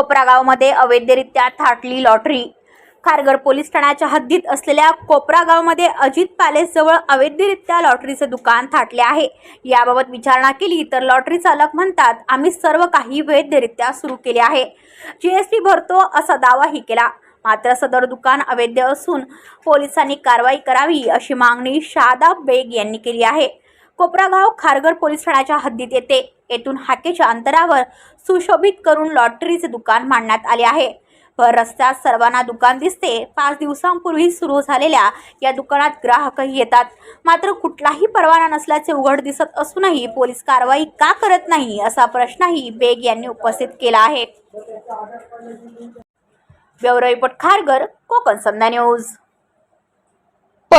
कोपरागावमध्ये अवैधरित्या थाटली lottery. Kharghar police ठाण्याच्या हद्दीत असलेल्या कोपरागावमध्ये अजित पॅलेसजवळ अवैधरित्या लॉटरीचे दुकान थाटले आहे. याबाबत विचारणा केली तर लॉटरी चालक म्हणतात आम्ही सर्व काही वैधरित्या सुरू केले आहे. जीएसटी भरतो असा दावाही केला. मात्र सदर दुकान अवैध असून पोलिसांनी कारवाई करावी अशी मागणी शादाब बेग यांनी केली आहे. कोपरागाव खारघर पोलीस ठाण्याच्या हद्दीत येते. येथून हाकेच्या अंतरावर सुशोभित करून लॉटरीचे दुकान मांडण्यात आले आहे. भर रस्त्यात सर्वांना दुकान दिसते. पाच दिवसांपूर्वी सुरू झालेल्या या दुकानात ग्राहकही येतात. मात्र कुठलाही परवाना नसल्याचे उघड दिसत असूनही पोलीस कारवाई का करत नाही असा प्रश्नही बेग यांनी उपस्थित केला आहे. ब्युरो रिपोर्ट खारघर कोकण समजा न्यूज.